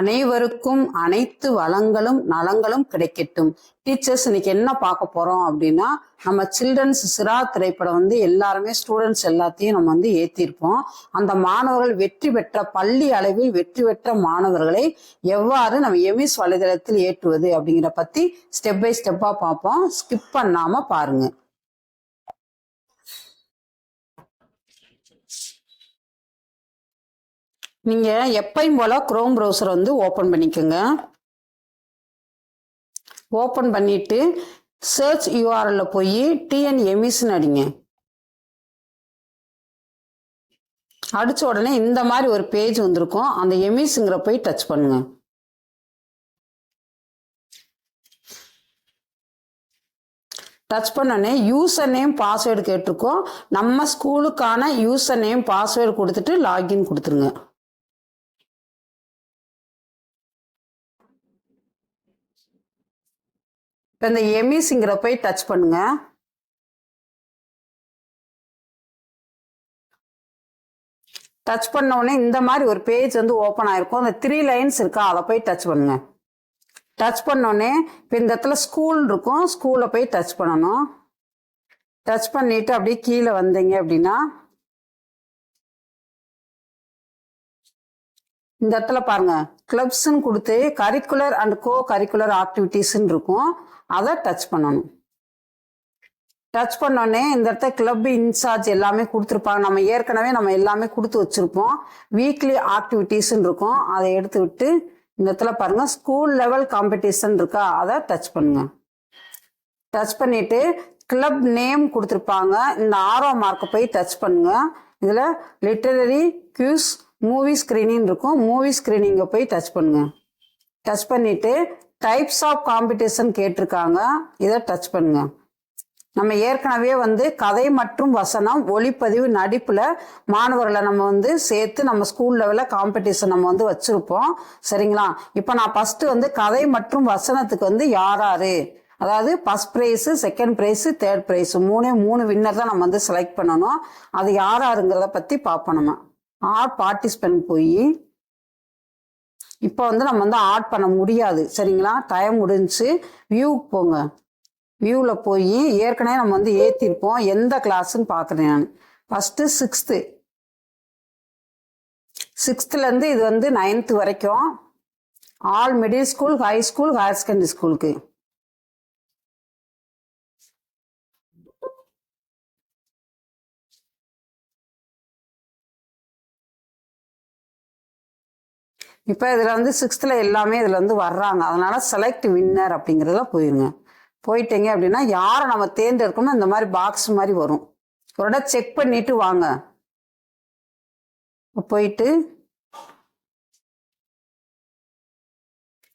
அனைவருக்கும் அனைத்து வளங்களும் நலங்களும் கிடைக்கட்டும். டீச்சர்ஸ் இன்னைக்கு என்ன பார்க்க போறோம் அப்படின்னா நம்ம சில்ட்ரன்ஸ் சிரா திரைப்படம் வந்து எல்லாருமே ஸ்டூடெண்ட்ஸ் எல்லாத்தையும் நம்ம வந்து ஏத்திருப்போம். அந்த மாணவர்கள் வெற்றி பெற்ற பள்ளி அளவில் வெற்றி பெற்ற மாணவர்களை எவ்வாறு நம்ம எமிஸ் வலைதளத்தில் ஏற்றுவது அப்படிங்கிற பத்தி ஸ்டெப் பை ஸ்டெப்பா பார்ப்போம். ஸ்கிப் பண்ணாம பாருங்க. நீங்க எப்பயும் போல குரோம் ப்ரௌசர் வந்து ஓப்பன் பண்ணிக்கோங்க. ஓப்பன் பண்ணிட்டு சர்ச் யூஆர்எல்ல போய் டிஎன் எமிஸ்ன்னு அடிங்க. அடிச்ச உடனே இந்த மாதிரி ஒரு பேஜ் வந்திருக்கும். அந்த எமிஸ்ங்கிற போய் டச் பண்ணுங்க. டச் பண்ணோடனே யூசர் நேம் பாஸ்வேர்டு கேட்டிருக்கோம். நம்ம ஸ்கூலுக்கான யூசர் நேம் பாஸ்வேர்டு கொடுத்துட்டு லாகின் கொடுத்துருங்க. இப்போ இந்த எமிஸுங்கிற போய் டச் பண்ணுங்க. டச் பண்ண உடனே இந்த மாதிரி ஒரு பேஜ் வந்து ஓப்பன் ஆயிருக்கும். அந்த த்ரீ லைன்ஸ் இருக்கா அதை போய் டச் பண்ணுங்க. டச் பண்ணோடனே இப்போ இந்த இடத்துல ஸ்கூல் இருக்கும். ஸ்கூலில் போய் டச் பண்ணணும். டச் பண்ணிட்டு அப்படியே கீழே வந்தீங்க அப்படின்னா இந்த இடத்துல பாருங்க. கிளப்ஸ்ன்னு கொடுத்து கரிக்குலர் அண்ட் கோ கரிக்குலர் ஆக்டிவிட்டீஸ்ன்னு இருக்கும். அதை டச் பண்ணணும். டச் பண்ணோடனே இந்த இடத்துல கிளப் இன்சார்ஜ் எல்லாமே கொடுத்துருப்பாங்க. நம்ம ஏற்கனவே நம்ம எல்லாமே கொடுத்து வச்சிருப்போம். வீக்லி ஆக்டிவிட்டீஸ்ன்னு இருக்கும். அதை எடுத்து விட்டு இந்த இடத்துல பாருங்க. ஸ்கூல் லெவல் காம்படிஷன் இருக்கா? அதை டச் பண்ணுங்க. டச் பண்ணிட்டு கிளப் நேம் கொடுத்துருப்பாங்க. இந்த ஆரோ மார்க்கை போய் டச் பண்ணுங்க. இதில் லிட்டரரி கியூஸ் மூவி ஸ்க்ரீனிங் இருக்கும். மூவி ஸ்க்ரீனிங்கை போய் டச் பண்ணுங்க. டச் பண்ணிவிட்டு டைப்ஸ் ஆஃப் காம்படிஷன் கேட்டிருக்காங்க. இதை டச் பண்ணுங்க. நம்ம ஏற்கனவே வந்து கதை மற்றும் வசனம் ஒளிப்பதிவு நடிப்பில் மாணவர்களை நம்ம வந்து சேர்த்து நம்ம ஸ்கூல் லெவலில் காம்படிஷன் நம்ம வந்து வச்சுருப்போம். சரிங்களா? இப்போ நான் ஃபஸ்ட்டு வந்து கதை மற்றும் வசனத்துக்கு வந்து யாராரு அதாவது first prize second prize third prize மூணே மூணு வின்னர் தான் நம்ம வந்து செலக்ட் பண்ணணும். அது யார் பற்றி பார்ப்போம் நம்ம. ஆர்ட் பார்ட்டிசிபென்ட் போய் இப்போ வந்து நம்ம வந்து ஆட் பண்ண முடியாது. சரிங்களா? டைம் முடிஞ்சு வியூவுக்கு போங்க. வியூவில் போய் ஏற்கனவே நம்ம வந்து ஏற்றிருப்போம் எந்த கிளாஸுன்னு பார்க்குறேன் நான். ஃபஸ்ட்டு சிக்ஸ்த்து சிக்ஸ்த்துலேருந்து இது வந்து நைன்த்து வரைக்கும். All middle school high school higher secondary ஸ்கூலுக்கு இப்போ இதில் வந்து சிக்ஸ்த்தில் எல்லாமே இதில் வந்து வர்றாங்க. அதனால் செலக்ட் வின்னர் அப்படிங்கிறதுல போயிருங்க. போயிட்டீங்க அப்படின்னா யாரை நம்ம தேர்ந்தெடுக்கணும் இந்த மாதிரி பாக்ஸ் மாதிரி வரும். ஒரு இடம் செக் பண்ணிட்டு வாங்க. போயிட்டு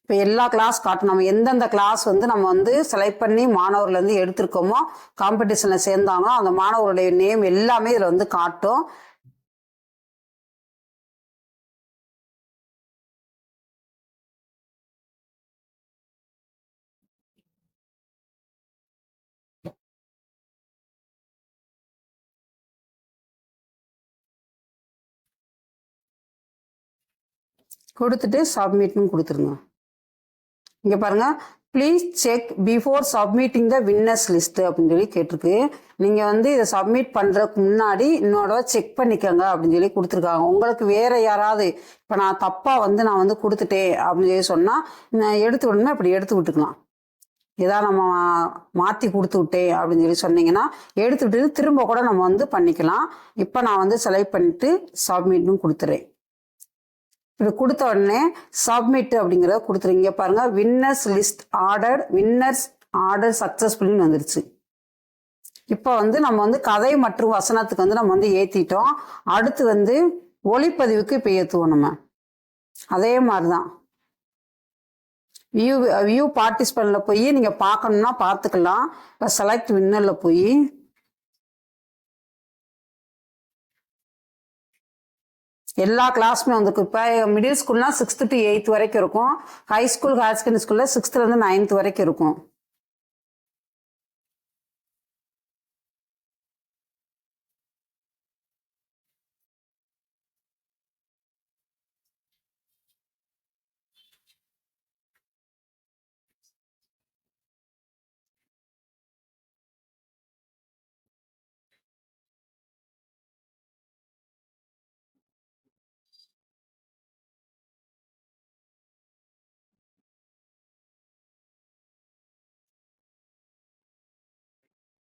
இப்போ எல்லா கிளாஸ் காட்டும். நம்ம எந்தெந்த கிளாஸ் வந்து நம்ம வந்து செலக்ட் பண்ணி மாணவர்லேருந்து எடுத்திருக்கோமோ காம்படிஷனில் சேர்ந்தாங்களோ அந்த மாணவருடைய நேம் எல்லாமே இதில் வந்து காட்டும். கொடுத்துட்டு சப்மிட்னு கொடுத்துருங்க. இங்கே பாருங்க please check before submitting the winners list அப்படின்னு சொல்லி கேட்டிருக்கு. நீங்கள் வந்து இதை சப்மிட் பண்ணுறதுக்கு முன்னாடி இன்னோட செக் பண்ணிக்கோங்க அப்படின்னு சொல்லி கொடுத்துருக்காங்க. உங்களுக்கு வேறு யாராவது இப்போ நான் தப்பாக வந்து நான் வந்து கொடுத்துட்டேன் அப்படின்னு சொல்லி சொன்னால் நான் எடுத்து விடணும்னா இப்படி எடுத்து விட்டுக்கலாம். இதான் நம்ம மாற்றி கொடுத்து விட்டேன் அப்படின்னு சொல்லி சொன்னீங்கன்னா எடுத்து விட்டு திரும்ப கூட நம்ம வந்து பண்ணிக்கலாம். இப்போ நான் வந்து செலக்ட் பண்ணிட்டு சப்மிட்னு கொடுத்துறேன். இது கொடுத்த உடனே சப்மிட் அப்படிங்கிறத கொடுத்துருங்க. பாருங்க winners list order winners order சக்சஸ்ஃபுல்னு வந்துருச்சு. இப்போ வந்து நம்ம வந்து கதை மற்றும் வசனத்துக்கு வந்து நம்ம வந்து ஏற்றிட்டோம் அடுத்து வந்து ஒளிப்பதிவுக்கு இப்போ ஏற்றுவோம் நம்ம. அதே மாதிரி தான் வியூ வியூ பார்ட்டிசிபெண்ட்டில் போய் நீங்கள் பார்க்கணுன்னா பார்த்துக்கலாம். இப்போ செலக்ட் வின்னரில் போய் எல்லா கிளாஸுமே வந்து இப்போ மிடில் ஸ்கூல்னால் சிக்ஸ்த்து டு எயித் வரைக்கும் இருக்கும். ஹை ஸ்கூல் ஹையர் செகண்டரி ஸ்கூலில் சிக்ஸ்த்துலேருந்து நைன்த் வரைக்கும் இருக்கும்.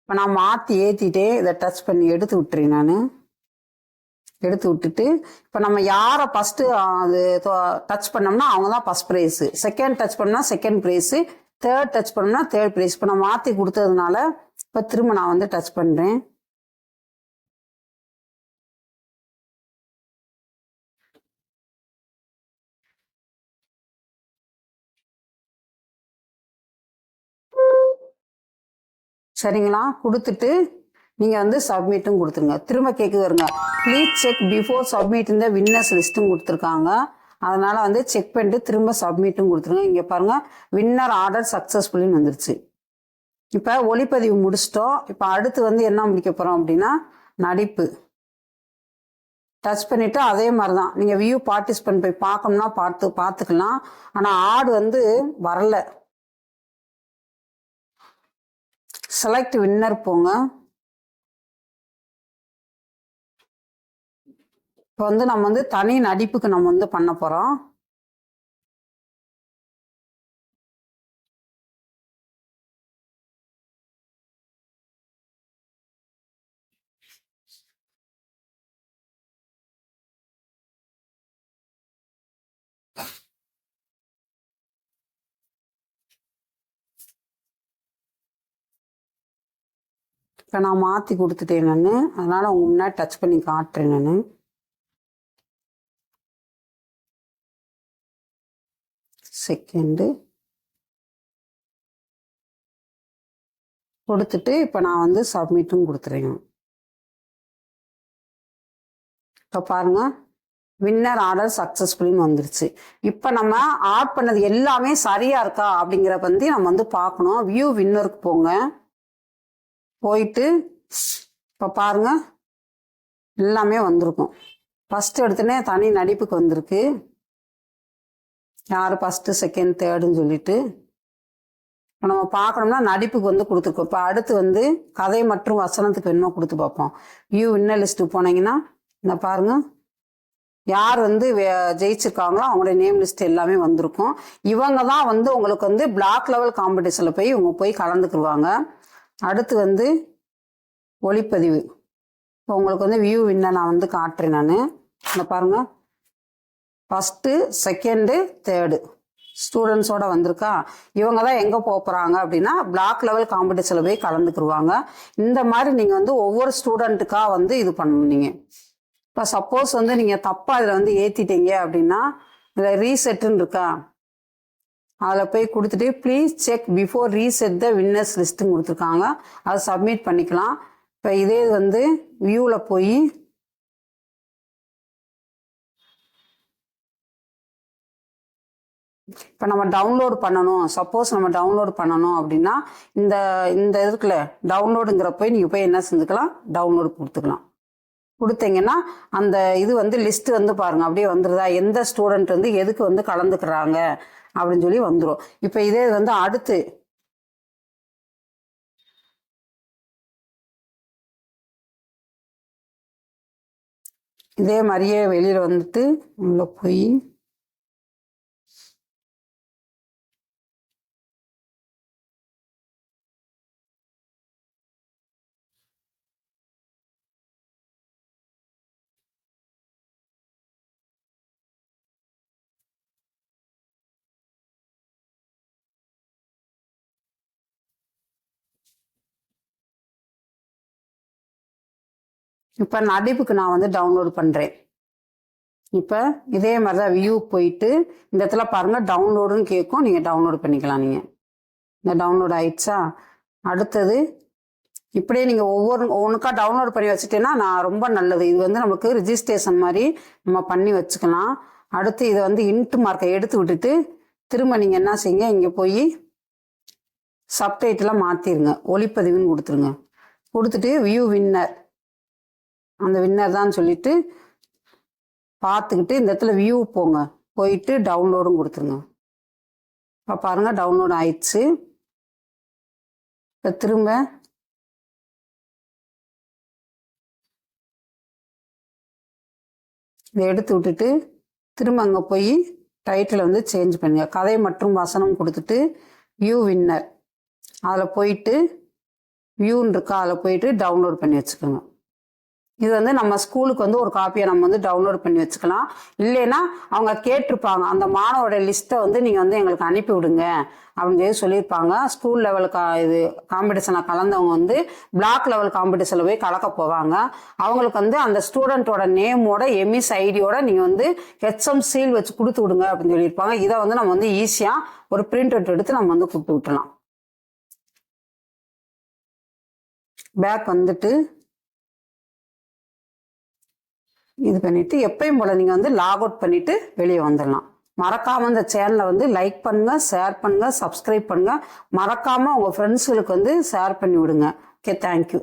இப்போ நான் மாற்றி ஏற்றிட்டே இதை டச் பண்ணி எடுத்து விட்டுறேன் நான். எடுத்து விட்டுட்டு இப்போ நம்ம யாரை ஃபஸ்ட்டு அது டச் பண்ணோம்னா அவங்க தான் ஃபஸ்ட் ப்ரைஸு செகண்ட் டச் பண்ணால் செகண்ட் ப்ரைஸு தேர்ட் டச் பண்ணோம்னா தேர்ட் ப்ரைஸ் இப்போ நான் மாற்றி கொடுத்ததுனால இப்போ திரும்ப நான் வந்து டச் பண்ணுறேன் சரிங்களா? கொடுத்துட்டு நீங்கள் வந்து சப்மிட்டும் கொடுத்துருங்க. திரும்ப கேட்க வருங்க ப்ளீஸ் செக் பிஃபோர் சப்மிட் இந்த வின்னர்ஸ் லிஸ்ட்டும் கொடுத்துருக்காங்க. அதனால் வந்து செக் பண்ணிட்டு திரும்ப சப்மிட்டும் கொடுத்துருங்க. இங்கே பாருங்கள் வின்னர் ஆர்டர் சக்ஸஸ்ஃபுல்லின்னு வந்துருச்சு. இப்போ ஒளிப்பதிவு முடிச்சிட்டோம். இப்போ அடுத்து வந்து என்ன முடிக்க போகிறோம் அப்படின்னா நடிப்பு. டச் பண்ணிவிட்டு அதே மாதிரி தான் நீங்கள் வியூ பார்ட்டிசிபென்ட் போய் பார்க்கணும்னா பார்த்து பார்த்துக்கலாம். ஆனால் ஆடு வந்து வரலை. செலக்ட் வின்னர் போங்க. இப்போ வந்து நம்ம வந்து தனி நடிப்புக்கு நம்ம வந்து பண்ண போகிறோம் இப்போ நான் மாற்றி கொடுத்துட்டேன் நான். அதனால் உங்கள் முன்னாடி டச் பண்ணி காட்டுறேன் நான். செகண்டு கொடுத்துட்டு இப்போ நான் வந்து சப்மிட்டும் கொடுத்துறேன். இப்போ பாருங்க வின்னர் ஆர்டர் சக்ஸஸ்ஃபுல்னு வந்துருச்சு. இப்போ நம்ம ஆட் பண்ணது எல்லாமே சரியாக இருக்கா அப்படிங்கிற வந்து நம்ம வந்து பார்க்கணும். வியூ வின்னருக்கு போங்க. போயிட்டு இப்போ பாருங்க எல்லாமே வந்திருக்கும். ஃபஸ்ட்டு எடுத்துனே தனி நடிப்புக்கு வந்திருக்கு. யார் ஃபஸ்ட்டு செகண்ட் தேர்டுன்னு சொல்லிட்டு. இப்போ நம்ம பார்க்கணும்னா நடிப்புக்கு வந்து கொடுத்துருக்கோம். இப்போ அடுத்து வந்து கதை மற்றும் வசனத்துக்கு வேணுமோ கொடுத்து பார்ப்போம்? வியூ இன்ன லிஸ்ட்டு போனீங்கன்னா இந்த பாருங்க யார் வந்து ஜெயிச்சிருக்காங்களோ அவங்களுடைய நேம் லிஸ்ட் எல்லாமே வந்திருக்கும். இவங்க தான் வந்து உங்களுக்கு வந்து பிளாக் லெவல் காம்படிஷனில் போய் இவங்க போய் கலந்துக்குருவாங்க. அடுத்து வந்து ஒளிப்பதிவு. இப்போ உங்களுக்கு வந்து வியூ வின்ன நான் வந்து காட்டுறேன் நான். இந்த பாருங்க. ஃபஸ்ட்டு செகண்டு தேர்டு ஸ்டூடெண்ட்ஸோட வந்திருக்கா? இவங்க தான் எங்கே போக போகிறாங்க அப்படின்னா பிளாக் லெவல் காம்படிஷனில் போய் கலந்துக்குருவாங்க. இந்த மாதிரி நீங்கள் வந்து ஒவ்வொரு ஸ்டூடெண்ட்டுக்காக வந்து இது பண்ணுவீங்க இப்போ சப்போஸ் வந்து நீங்கள் தப்பாக இதில் வந்து ஏற்றிட்டீங்க அப்படின்னா இதில் ரீசெட்டுன்னு இருக்கா? அதில் போய் கொடுத்துட்டு please check before reset the winners லிஸ்ட்டுன்னு கொடுத்துருக்காங்க. அதை சப்மிட் பண்ணிக்கலாம். இப்போ இதே வந்து வியூவில் போய் இப்போ நம்ம டவுன்லோட் பண்ணணும். சப்போஸ் நம்ம டவுன்லோட் பண்ணணும் அப்படின்னா இந்த இந்த இதுக்குள்ள டவுன்லோடுங்கிற போய் நீங்கள் போய் என்ன செஞ்சுக்கலாம்? டவுன்லோடு கொடுத்துக்கலாம். கொடுத்தீங்கன்னா அந்த இது வந்து லிஸ்ட் வந்து பாருங்க. அப்படியே வந்துடுதா எந்த ஸ்டூடெண்ட் வந்து எதுக்கு வந்து கலந்துக்கிறாங்க? அப்படின்னு சொல்லி வந்துடும் இப்போ இதே வந்து அடுத்து. இதே மாதிரியே வெளியில் வந்துட்டு உள்ள போய் இப்போ நடிப்புக்கு நான் வந்து டவுன்லோட் பண்ணுறேன் இப்போ இதே மாதிரி தான் வியூ போயிட்டு இந்த இடத்துல பாருங்கள் டவுன்லோடுன்னு கேட்கும் நீங்கள் டவுன்லோட் பண்ணிக்கலாம் நீங்கள் இந்த டவுன்லோட் ஆயிடுச்சா? அடுத்தது இப்படியே நீங்கள் ஒவ்வொரு ஒவ்வொன்றுக்கா டவுன்லோட் பண்ணி வச்சுட்டேன்னா நான் ரொம்ப நல்லது. இது வந்து நமக்கு ரிஜிஸ்ட்ரேஷன் மாதிரி நம்ம பண்ணி வச்சுக்கலாம். அடுத்து இதை வந்து இன்ட்டு மார்க்கை எடுத்து விட்டுட்டு திரும்ப நீங்கள் என்ன செய்யுங்க இங்கே போய் சப்டைட்டிலாக மாற்றிடுங்க ஒளிப்பதிவுன்னு கொடுத்துருங்க. கொடுத்துட்டு வியூ வின்னர் அந்த வின்னர் தான் சொல்லிட்டு பார்த்துக்கிட்டு இந்த இடத்துல வியூ போங்க. போயிட்டு டவுன்லோடும் கொடுத்துருங்க. இப்போ பாருங்க டவுன்லோட் ஆயிடுச்சு. இப்போ திரும்ப இதை எடுத்து விட்டுட்டு திரும்ப அங்கே போய் டைட்டில் வந்து சேஞ்ச் பண்ணுங்க. கதை மற்றும் வசனம் கொடுத்துட்டு வியூ வின்னர் அதில் போயிட்டு வியூன்னு இருக்கா அதில் போயிட்டு டவுன்லோட் பண்ணி வச்சுக்கோங்க. இது வந்து நம்ம ஸ்கூலுக்கு வந்து ஒரு காப்பியை நம்ம வந்து டவுன்லோட் பண்ணி வச்சுக்கலாம். இல்லைன்னா அவங்க கேட்டிருப்பாங்க அந்த மாணவரோட லிஸ்ட்டை வந்து நீங்கள் வந்து எங்களுக்கு அனுப்பி விடுங்க அப்படின்னு சொல்லி சொல்லியிருப்பாங்க. ஸ்கூல் லெவல் கா இது காம்படிஷனில் கலந்தவங்க வந்து பிளாக் லெவல் காம்படிஷனில் போய் கலக்க போவாங்க. அவங்களுக்கு வந்து அந்த ஸ்டூடெண்ட்டோட நேமோட எம்இஸ் ஐடியோட நீங்கள் வந்து ஹெச்எம் சீல் வச்சு கொடுத்து விடுங்க அப்படின்னு சொல்லியிருப்பாங்க. இதை வந்து நம்ம வந்து ஈஸியாக ஒரு பிரிண்ட் அவுட் எடுத்து நம்ம வந்து கொடுத்து விட்டலாம் பேக் வந்துட்டு இது பண்ணிட்டு எப்பயும் போல நீங்க வந்து லாக் அவுட் பண்ணிட்டு வெளியே வந்துடலாம் மறக்காம இந்த சேனலை வந்து லைக் பண்ணுங்க ஷேர் பண்ணுங்க சப்ஸ்கிரைப் பண்ணுங்க. மறக்காம உங்க ஃப்ரெண்ட்ஸுகளுக்கு வந்து ஷேர் பண்ணி விடுங்க. Okay thank you